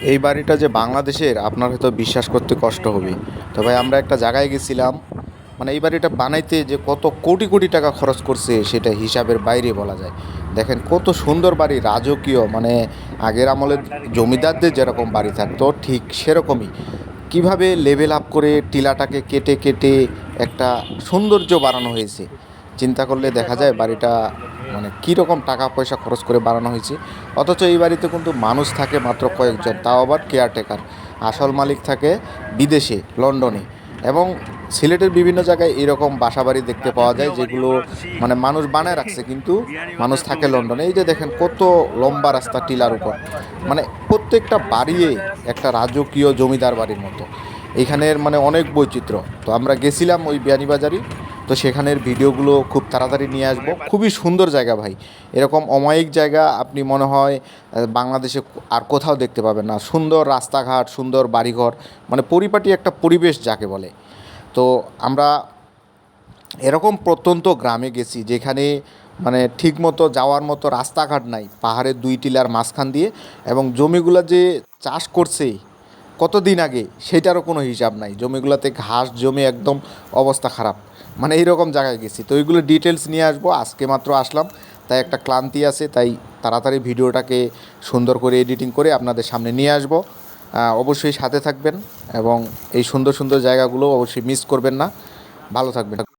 এই বাড়িটা যে বাংলাদেশের, আপনার হয়তো বিশ্বাস করতে কষ্ট হবে। তো ভাই, আমরা একটা জায়গায় গেছিলাম। মানে এই বাড়িটা বানাইতে যে কত কোটি কোটি টাকা খরচ করছে, সেটা হিসাবের বাইরে বলা যায়। দেখেন কত সুন্দর বাড়ি, রাজকীয় মানে আগের আমলের জমিদারদের যেরকম বাড়ি থাকতো, ঠিক সেরকমই। কীভাবে লেভেল আপ করে টিলাটাকে কেটে কেটে একটা সৌন্দর্য বাড়ানো হয়েছে, চিন্তা করলে দেখা যায় বাড়িটা মানে কীরকম টাকা পয়সা খরচ করে বানানো হয়েছে? অথচ এই বাড়িতে কিন্তু মানুষ থাকে মাত্র কয়েকজন, তাও আবার কেয়ারটেকার আসল মালিক থাকে বিদেশে, লন্ডনে। এবং সিলেটের বিভিন্ন জায়গায় এরকম বাসাবাড়ি দেখতে পাওয়া যায় যেগুলো মানে মানুষ বানায় রাখছে, কিন্তু মানুষ থাকে লন্ডনে। এই যে দেখেন কত লম্বা রাস্তা টিলার উপর। মানে প্রত্যেকটা বাড়িয়ে একটা রাজকীয় জমিদার বাড়ির মতো। এখানের মানে অনেক বৈচিত্র্য। তো আমরা গেছিলাম ওই বিয়ানীবাজারই তো সেখানের ভিডিওগুলো খুব তাড়াতাড়ি নিয়ে আসব। খুবই সুন্দর জায়গা ভাই। এরকম অমায়িক জায়গা আপনি মনে হয় বাংলাদেশে আর কোথাও দেখতে পাবেন না। সুন্দর রাস্তাঘাট, সুন্দর বাড়িঘর মানে পরিপাটি একটা পরিবেশ যাকে বলে। তো আমরা এরকম প্রত্যন্ত গ্রামে গেছি যেখানে মানে ঠিকমতো যাওয়ার মতো রাস্তাঘাট নাই, পাহাড়ের দুই টিলার মাঝখান দিয়ে এবং জমিগুলো যে চাষ করছে কতদিন আগে সেটারও কোনো হিসাব নাই। জমিগুলোতে ঘাস, জমে একদম অবস্থা খারাপ। মানে এইরকম জায়গায় গেছি। তো ওইগুলো ডিটেলস নিয়ে আসব। আজকে মাত্র আসলাম। তাই একটা ক্লান্তি আছে। তাই তাড়াতাড়ি ভিডিওটাকে সুন্দর করে এডিটিং করে আপনাদের সামনে নিয়ে আসব। অবশ্যই সাথে থাকবেন এবং এই সুন্দর সুন্দর জায়গাগুলো অবশ্যই মিস করবেন না। ভালো থাকবেন।